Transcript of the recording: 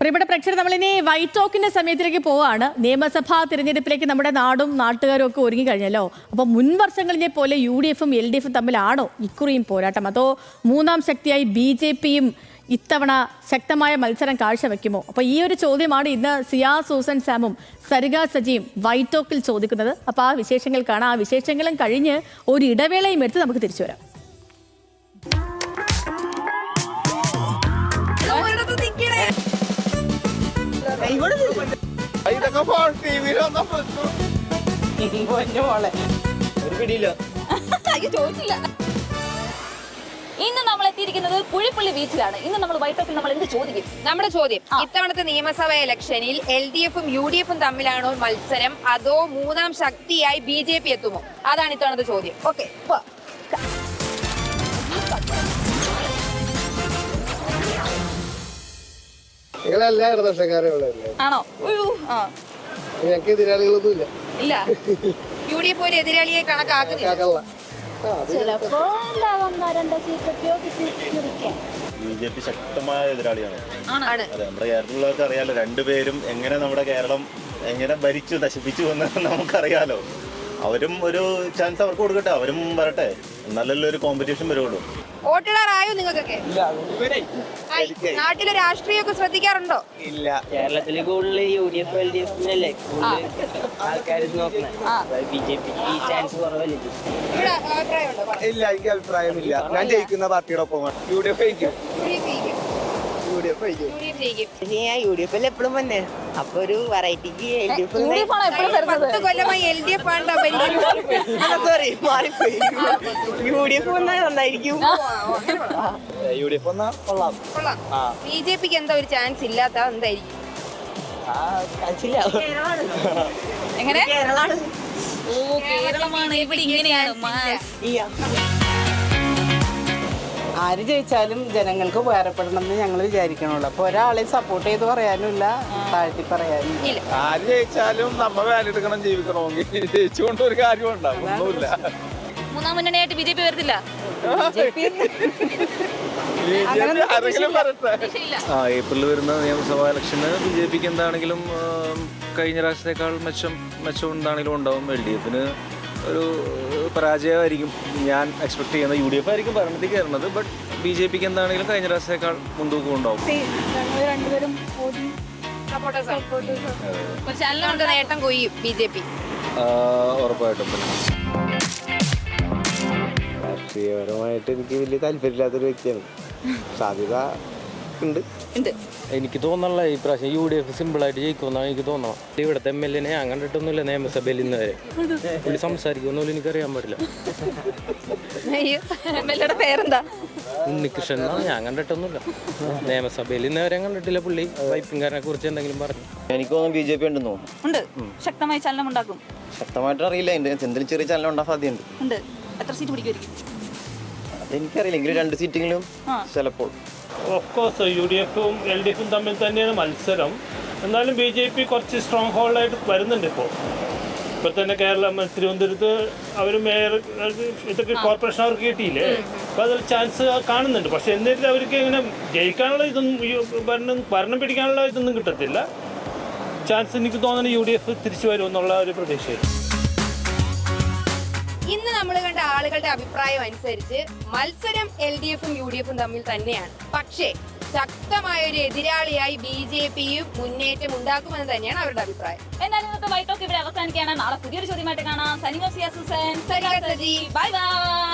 പ്രിയപ്പെട്ട പ്രേക്ഷകർ നമ്മളിനി വൈറ്റ് ടോക്കിന്റെ സമയത്തിലേക്ക് പോവാണ്. നിയമസഭാ തിരഞ്ഞെടുപ്പിലേക്ക് നമ്മുടെ നാടും നാട്ടുകാരും ഒക്കെ ഒരുങ്ങി കഴിഞ്ഞല്ലോ. അപ്പോൾ മുൻ വർഷങ്ങളിലെ പോലെ യു ഡി എഫും എൽ ഡി എഫും തമ്മിലാണോ ഇക്കുറിയും പോരാട്ടം? അതോ മൂന്നാം ശക്തിയായി ബി ജെ പിയും ഇത്തവണ ശക്തമായ മത്സരം കാഴ്ചവെക്കുമോ? അപ്പോൾ ഈ ഒരു ചോദ്യമാണ് ഇന്ന് സിയാ സൂസൻ സാമും സരിക സജിയും വൈറ്റ് ടോക്കിൽ ചോദിക്കുന്നത്. അപ്പോൾ ആ വിശേഷങ്ങൾ ആ വിശേഷങ്ങളും കഴിഞ്ഞ് ഒരു ഇടവേളയും എടുത്ത് നമുക്ക് തിരിച്ചു വരാം. ഇതൊക്കെ ഒരു പിടിയില്ല. ഇന്ന് നമ്മൾ എത്തിയിരിക്കുന്നത് കുഴിപ്പള്ളി ബീച്ചിലാണ്. ഇന്ന് നമ്മൾ വൈകിട്ടൊക്കെ നമ്മൾ എന്ത് ചോദിക്കും? നമ്മുടെ ചോദ്യം. ഇത്തവണത്തെ നിയമസഭാ ഇലക്ഷനിൽ എൽ ഡി എഫും യു ഡി എഫും തമ്മിലാണോ മത്സരം? അതോ മൂന്നാം ശക്തിയായി ബി ജെ പി എത്തുമോ? അതാണ് ഇത്തവണത്തെ ചോദ്യം. ഓക്കെ നിങ്ങളെല്ലാ ഇടതുപക്ഷക്കാരെ ഉള്ളതല്ലേ? ആണോ? ഉയ്യോ, ആ. ഞങ്ങൾക്ക് എതിരാളികളൊന്നും ഇല്ല. ഇല്ല യു ഡി എഫ് ഒരു എതിരാളിയെ കണക്കാക്കുന്നില്ല കാക്കള്ള ബി ജെ പി ശക്തമായ എതിരാളിയാണ്. ആണ്. അതെ നമ്മുടെ കേരളത്തിലുള്ളവർക്ക് അറിയാലോ രണ്ടുപേരും എങ്ങനെ നമ്മുടെ കേരളം എങ്ങനെ ഭരിച്ചു നശിപ്പിച്ചു എന്ന് നമുക്കറിയാലോ. അവരും ഒരു ചാൻസ് അവർക്ക് കൊടുക്കട്ടെ അവരും വരട്ടെ. എന്നാലല്ലേ ഒരു കോമ്പറ്റീഷൻ വരുള്ളൂ വോട്ടിടാറായോ നിങ്ങൾക്കൊക്കെ? ആയി. നാട്ടിലെ രാഷ്ട്രീയമൊക്കെ ശ്രദ്ധിക്കാറുണ്ടോ? ഇല്ല. കേരളത്തിൽ കൂടുതൽ U D F L D എഫിനല്ലേ ആൾക്കാർ നോക്കുന്നത് ബി ജെ പിക്ക് ഈ ചാൻസ് കുറവല്ലേ? ഇവിടെ അഭിപ്രായമുണ്ടോ? പറ. ഇല്ല എനിക്ക് അഭിപ്രായമില്ല. ഞാൻ ജയിക്കുന്ന പാർട്ടിയുടെ ഒപ്പം യു ഡി എഫ് ജയിക്കും. ഞാൻ യു ഡി എഫിൽ എപ്പോഴും വന്നേ. അപ്പൊ ഒരു വെറൈറ്റിക്ക് എൽ ഡി എഫ് കൊല്ലമായി എൽ ഡി എഫ് ആണ് സോറി മാറിപ്പോയി യു ഡി എഫ് വന്നാൽ നന്നായിരിക്കും. യു ഡി എഫ് വന്നാ കൊള്ളാം. കൊള്ളാം. ബി ജെ പിക്ക് എന്താ ഒരു ചാൻസ് ഇല്ലാത്ത എന്തായിരിക്കും? എങ്ങനെ? ഓ കേരളമാണ്. ഇവിടെ ഇങ്ങനെയാണ്. മാസ്. ആര് ജയിച്ചാലും ജനങ്ങൾക്ക് ഉപകാരപ്പെടണം എന്ന് ഞങ്ങൾ വിചാരിക്കണുള്ളൂ. അപ്പോൾ ഒരാളെ സപ്പോർട്ട് ചെയ്ത് പറയാനുമില്ല താഴ്ത്തി പറയാനും ആര് ജയിച്ചാലും നമ്മ വേലെടുക്കണം ജീവിക്കണമെങ്കിൽ. ജയിച്ചുകൊണ്ട് ഒരു കാര്യം ഉണ്ടാവും ഒന്നുമില്ല. മൂന്നാം മുന്നണിയായിട്ട് ബി ജെ പി വരത്തില്ല ആ ഏപ്രിൽ വരുന്ന നിയമസഭാ ഇലക്ഷന് ബി ജെ പിക്ക് എന്താണെങ്കിലും കഴിഞ്ഞ രാഷ്ട്രത്തെക്കാൾ മെച്ചം മെച്ചം എന്താണെങ്കിലും ഉണ്ടാവും. എൽ ഡി എഫിന് ഒരു പരാജയമായിരിക്കും. ഞാൻ എക്സ്പെക്ട് ചെയ്യുന്നത് യു ഡി എഫ് ആയിരിക്കും ഭരണത്തിൽ കയറുന്നത് ബട്ട് ബി ജെ പിക്ക് എന്താണെങ്കിലും കഴിഞ്ഞ പ്രാവശ്യത്തേക്കാൾ മുൻതൂക്കം ഉണ്ടാവും. പക്ഷെ അല്ലാണ്ട് നേട്ടം കൊയ്യും ബി ജെ പി ആ, ഉറപ്പായിട്ടും. രാഷ്ട്രീയപരമായിട്ട് എനിക്ക് വലിയ താല്പര്യമില്ലാത്തൊരു വ്യക്തിയാണ്. സാധ്യത ഉണ്ട്. ഉണ്ട്. എനിക്ക് തോന്നുന്നുള്ള ഈ പ്രാവശ്യം യു ഡി എഫ് സിമ്പിളായിട്ട് ജയിക്കുമെന്നാണ് എനിക്ക് തോന്നുന്നത് ഇവിടുത്തെ എം എൽ എനെ ഞാൻ കണ്ടിട്ടൊന്നുമില്ല നിയമസഭയിൽ ഇന്ന് വരെ. പുള്ളി സംസാരിക്കുമെന്നൊന്നും എനിക്കറിയാൻ പാടില്ല. പേരെന്താ? ഉണ്ണികൃഷ്ണൻ എന്നാണ് ഞാൻ കണ്ടിട്ടൊന്നുമില്ല. നിയമസഭയിൽ ഇന്ന് വരെ കണ്ടിട്ടില്ല പുള്ളി. വൈപ്പിൻകാരനെ കുറിച്ച് എന്തെങ്കിലും പറഞ്ഞു. എനിക്ക് തോന്നുന്നു ബി ജെ പി ഉണ്ടെന്ന് തോന്നുന്നു. ഉണ്ട്. ശക്തമായി ചലനം ഉണ്ടാക്കും. ശക്തമായിട്ട് അറിയില്ല. എന്തെങ്കിലും ചെറിയ ചലനം ഉണ്ടാകാൻ സാധ്യതയുണ്ട്. ഉണ്ട്. എത്ര സീറ്റ് പിടിക്കുമായിരിക്കും? അതെനിക്കറിയില്ല. എങ്കിലും രണ്ട് സീറ്റിങ്ങിലും ചിലപ്പോൾ. ഓഫ് കോഴ്സ് യു ഡി എഫും എൽ ഡി എഫും തമ്മിൽ തന്നെയാണ് മത്സരം. എന്നാലും ബി ജെ പി കുറച്ച് സ്ട്രോങ് ഹോൾഡായിട്ട് വരുന്നുണ്ട് ഇപ്പോൾ ഇപ്പോൾ തന്നെ കേരളം തിരുവനന്തപുരത്ത് അവർ മേയർ ഇതൊക്കെ കോർപ്പറേഷൻ അവർക്ക് കിട്ടിയില്ലേ? അപ്പോൾ അതിൽ ചാൻസ് കാണുന്നുണ്ട്. പക്ഷേ എന്നിട്ട് അവർക്ക് ഇങ്ങനെ ജയിക്കാനുള്ള ഇതൊന്നും ഭരണം ഭരണം പിടിക്കാനുള്ള ഇതൊന്നും കിട്ടത്തില്ല. ചാൻസ് എനിക്ക് തോന്നുന്നു യു ഡി എഫ് തിരിച്ചു വരുമെന്നുള്ള ഒരു പ്രതീക്ഷയാണ് ഇന്ന് നമ്മൾ കണ്ട ആളുകളുടെ അഭിപ്രായം അനുസരിച്ച് മത്സരം എൽ ഡി എഫും യു ഡി എഫും തമ്മിൽ തന്നെയാണ്. പക്ഷേ ശക്തമായ ഒരു എതിരാളിയായി ബി ജെ പിയും മുന്നേറ്റം ഉണ്ടാക്കുമെന്ന് തന്നെയാണ് അവരുടെ അഭിപ്രായം. എന്നാലും ഇന്നത്തെ വൈകിട്ടൊക്കെ ഇവിടെ അവസാനിക്കുകയാണ്. നാളെ പുതിയൊരു ചോദ്യമായിട്ട് കാണാം. സനിമ. Bye bye.